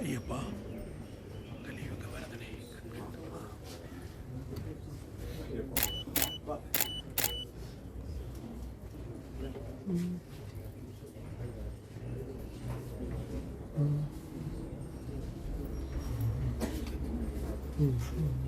అయ్యప్ప కలియుగ వరదనే Mm-hmm.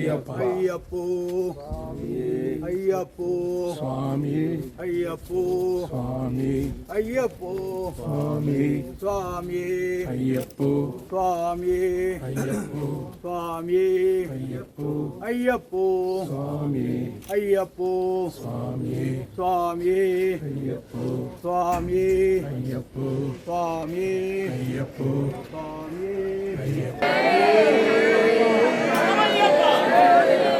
ஐயப்போ ஐயப்போ சுவாமி ஐயப்போ சுவாமி ஐயப்போ சுவாமி சுவாமி ஐயப்போ சுவாமி ஐயப்போ சுவாமி ஐயப்போ ஐயப்போ சுவாமி ஐயப்போ சுவாமி சுவாமி ஐயப்போ சுவாமி ஐயப்போ சுவாமி ஐயப்போ சுவாமி ஐயப்போ Glória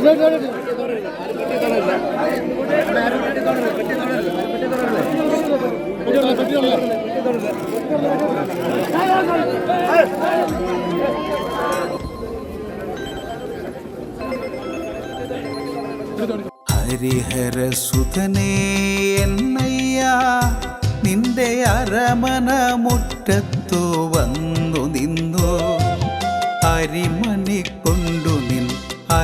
സ്വാമിയേ ഹരിഹരസുതനേ എന്നയ്യ നിന്റെ അരമന മുറ്റത്തു വന്നു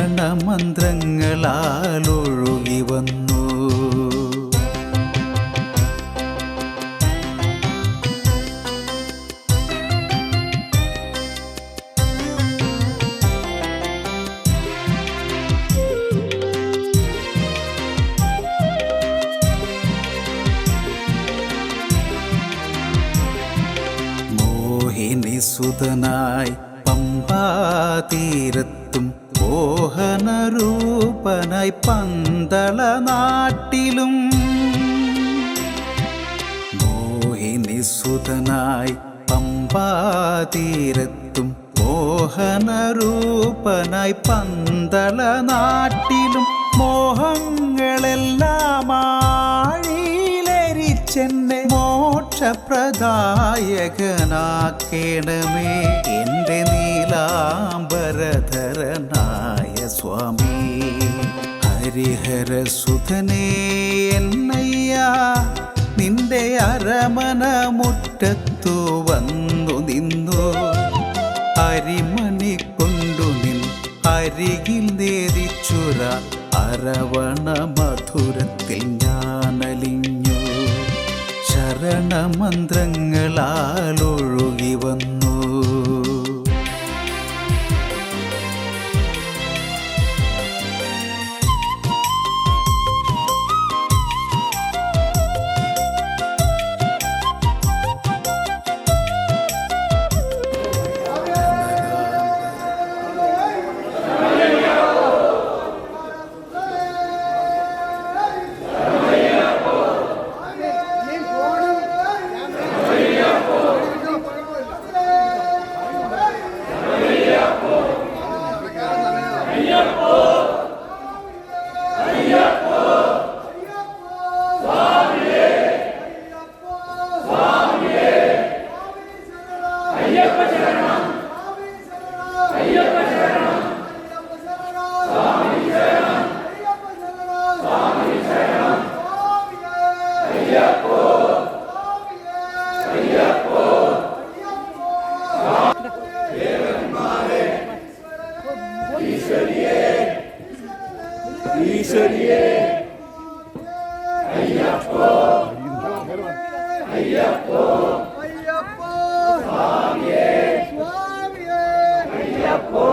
ശരണമന്ത്രങ്ങളാൽ ഒഴുകി വന്നു മോഹിനി സുതനായി പമ്പാതീരത്തും മോഹനരൂപനായി പന്തള നാട്ടിലും മോഹിനി സുതനായി പമ്പാതീരത്തും മോഹനരൂപനായി പന്തള നാട്ടിലും മോഹങ്ങളെല്ലാം ആഴിയിലരിച്ചെന്നെ മോക്ഷപ്രദായകനാക്കേണമേ എന്റെ നീലാംബരധരനായ സ്വാമി. ഹരിഹര സുധനേ എന്നയ്യ നിന്റെ അരമന മുറ്റത്തു വന്നു നിന്നു. അരിമണി കൊണ്ടു നിൻ അരികിൽ നേദിച്ചുര അരവണ മധുരത്തിൽ ഞാനലിഞ്ഞു. ശരണമന്ത്രങ്ങളാൽ ഒഴുകി Oh! சுவாமியே ஐயப்போ